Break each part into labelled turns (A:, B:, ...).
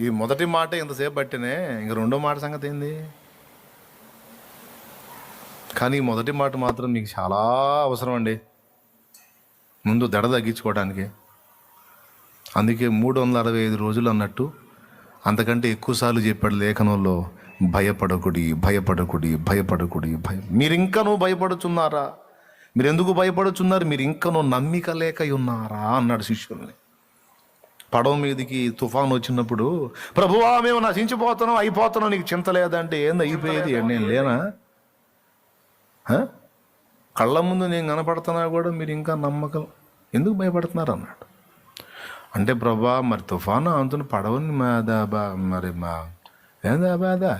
A: ఈ మొదటి మాట ఇంతసేపు పట్టినే ఇంక రెండో మాట సంగతి ఏంది? కానీ మొదటి మాట మాత్రం మీకు చాలా అవసరం అండి ముందు దడ తగ్గించుకోవడానికి అందుకే మూడు వందల అరవై ఐదు రోజులు అన్నట్టు అంతకంటే ఎక్కువసార్లు చెప్పాడు లేఖనంలో భయపడకుడి భయపడకుడి భయపడకుడి భయ మీరు ఇంకనూ భయపడుచున్నారా? మీరు ఎందుకు భయపడుచున్నారు? మీరు ఇంకనూ నమ్మిక లేక ఉన్నారా అన్నాడు శిష్యుల్ని. పడవ మీదకి తుఫాన్ వచ్చినప్పుడు ప్రభువా మేము నశించిపోతున్నాం అయిపోతున్నాం నీకు చింత లేదంటే ఏంది అయిపోయేది? నేను లేనా? కళ్ళ ముందు నేను కనపడుతున్నా కూడా మీరు ఇంకా నమ్మకం. ఎందుకు భయపడుతున్నారు అన్నాడు. అంటే ప్రభా మరి తుఫాను అంతున్న పడవని మాదా బా మరి మా ఏందా బాదా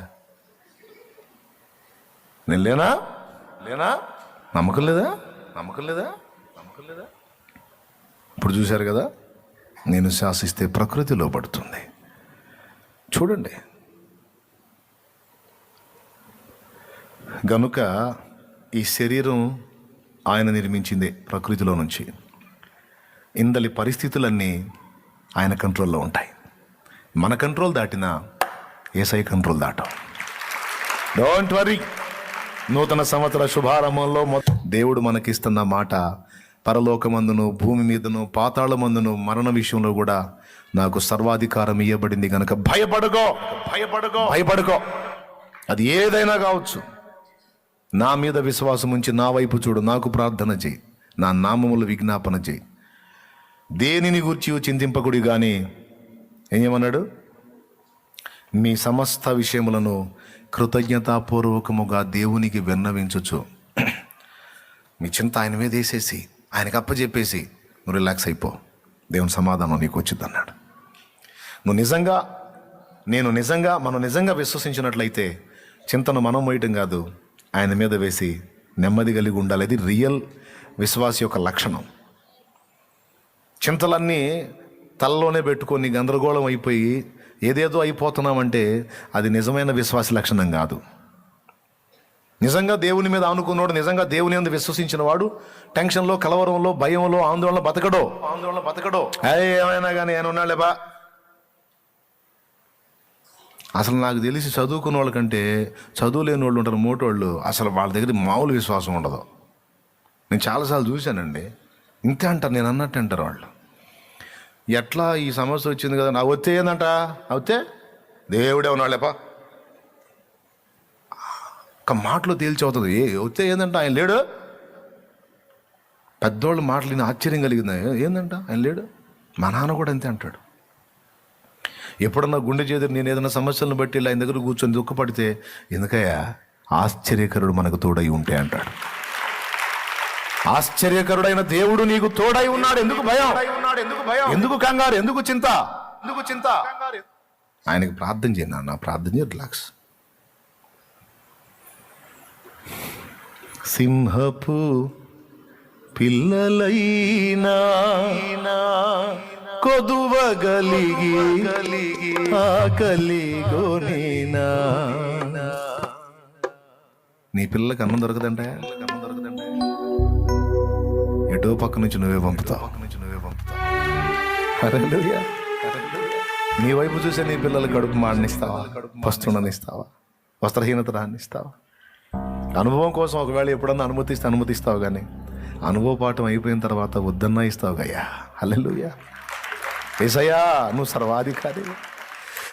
A: నేను లేనా? లేనా? నమ్మకం లేదా? నమ్మకం లేదా? నమ్మకం లేదా? ఇప్పుడు చూశారు కదా నేను శాసిస్తే ప్రకృతిలో పడుతుంది. చూడండి. గనుక ఈ శరీరం ఆయన నిర్మించిందే ప్రకృతిలో నుంచి. ఇందలి పరిస్థితులన్నీ ఆయన కంట్రోల్లో ఉంటాయి. మన కంట్రోల్ దాటిన ఏసై కంట్రోల్ దాటం. డోంట్ వరీ నూతన సంవత్సర శుభారంభంలో దేవుడు మనకిస్తున్న మాట పరలోకమందును భూమి మీదను పాతాళమందును మరణ విషయంలో కూడా నాకు సర్వాధికారం ఇవ్వబడింది కనుక భయపడుకో భయపడుకో భయపడుకో. అది ఏదైనా కావచ్చు. నా మీద విశ్వాసం ఉంచి నా వైపు చూడు నాకు ప్రార్థన చేయి. నా నామములు విజ్ఞాపన చేయి. దేనిని గూర్చి చింతింపకుడి కానీ ఏమన్నాడు? మీ సమస్త విషయములను కృతజ్ఞతాపూర్వకముగా దేవునికి విన్నవించుచు. మీ చింత ఆయన మీద వేసేసి. ఆయనకు అప్పచెప్పేసి నువ్వు రిలాక్స్ అయిపో. దేవుని సమాధానం నీకు వచ్చింది అన్నాడు. నువ్వు నిజంగా నేను నిజంగా మనం నిజంగా విశ్వసించినట్లయితే చింతను మనం మోయటం కాదు. ఆయన మీద వేసి నెమ్మది కలిగి ఉండాలి. అది రియల్ విశ్వాస యొక్క లక్షణం. చింతలన్నీ తలలోనే పెట్టుకొని గందరగోళం అయిపోయి ఏదేదో అయిపోతున్నామంటే అది నిజమైన విశ్వాస లక్షణం కాదు. నిజంగా దేవుని మీద ఆనుకున్నవాడు నిజంగా దేవుని మీద విశ్వసించిన వాడు టెన్షన్లో కలవరంలో భయంలో ఆందోళన బతకడో. ఆందోళన బతకడో. అదే ఏమైనా కానీ నేను ఉన్నాళ్ళేబా అసలు నాకు తెలిసి చదువుకున్న వాళ్ళకంటే చదువు లేని వాళ్ళు ఉంటారు మోటోళ్ళు. అసలు వాళ్ళ దగ్గర మామూలు విశ్వాసం ఉండదు. నేను చాలాసార్లు చూశానండి. ఇంతే అంటారు నేను అన్నట్టు అంటారు వాళ్ళు. ఎట్లా ఈ సమస్య వచ్చింది కదా నా వస్తే ఏందంట? అవుతే దేవుడే ఉన్నాళ్ళేపా ఒక మాటలో తేల్చవుతుంది. ఏ వస్తే ఏందంట? ఆయన లేడు? పెద్దోళ్ళు మాటలు ఆశ్చర్యం కలిగింది. ఏందంట? ఆయన లేడు? మా నాన్న కూడా అంతే అంటాడు. ఎప్పుడన్నా గుండె చేదురు నేను ఏదైనా సమస్యలను బట్టి ఆయన దగ్గర కూర్చొని దుఃఖపడితే ఎందుకయ్యా? ఆశ్చర్యకరుడు మనకు తోడై ఉంటే అంటాడు. ఆశ్చర్యకరుడైన దేవుడు నీకు తోడై ఉన్నాడు. ఎందుకు భయం? ఉన్నాడు ఎందుకు భయం ఎందుకు కంగారు? ఎందుకు చింత? ఎందుకు చింత? ఆయనకి ప్రార్థన చేయండి నాన్న. ప్రార్థన చేయ రిలాక్స్. సింహపు పిల్లలైనా కొదువగలిగి ఆకలిగోనేనా నీ పిల్లలకి అన్నం దొరకదంటే? అన్నం దొరకదంటే ఎటో పక్క నుంచి నువ్వే పంపుతావు. పక్క నుంచి నువ్వే పంపుతావు నీ వైపు చూసే నీ పిల్లలు కడుపు మాడనిస్తావా? వస్తుండనిస్తావా వస్త్రహీనత రానిస్తావా అనుభవం కోసం ఒకవేళ ఎప్పుడన్నా అనుమతిస్తే అనుమతిస్తావు కానీ అనుభవ పాఠం అయిపోయిన తర్వాత వద్దన్నా ఇస్తావు గయ్యా హల్లెలూయా. ఏసయ్యా నువ్వు సర్వాధికారి.